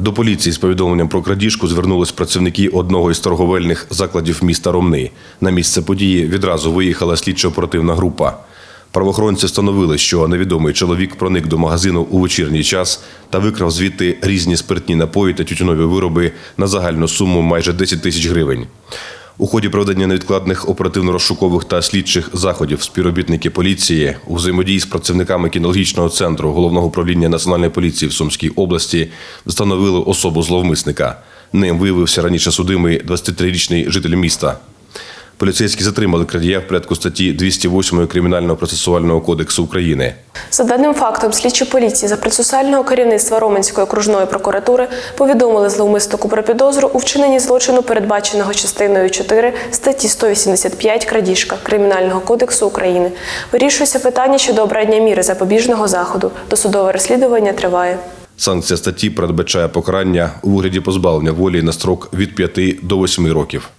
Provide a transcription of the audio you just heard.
До поліції з повідомленням про крадіжку звернулись працівники одного із торговельних закладів міста Ромни. На місце події відразу виїхала слідчо-оперативна група. Правоохоронці встановили, що невідомий чоловік проник до магазину у вечірній час та викрав звідти різні спиртні напої та тютюнові вироби на загальну суму майже 10 тисяч гривень. У ході проведення невідкладних оперативно-розшукових та слідчих заходів співробітники поліції у взаємодії з працівниками кінологічного центру головного управління національної поліції в Сумській області встановили особу зловмисника. Ним виявився раніше судимий 23-річний житель міста. Поліцейські затримали крадія в порядку статті 208 Кримінального процесуального кодексу України. За даним фактом, слідчі поліції за процесуального керівництва Роменської окружної прокуратури повідомили зловмиснику про підозру у вчиненні злочину, передбаченого частиною 4 статті 185 крадіжка Кримінального кодексу України. Вирішується питання щодо обрання міри запобіжного заходу. Досудове розслідування триває. Санкція статті передбачає покарання у вигляді позбавлення волі на строк від 5 до 8 років.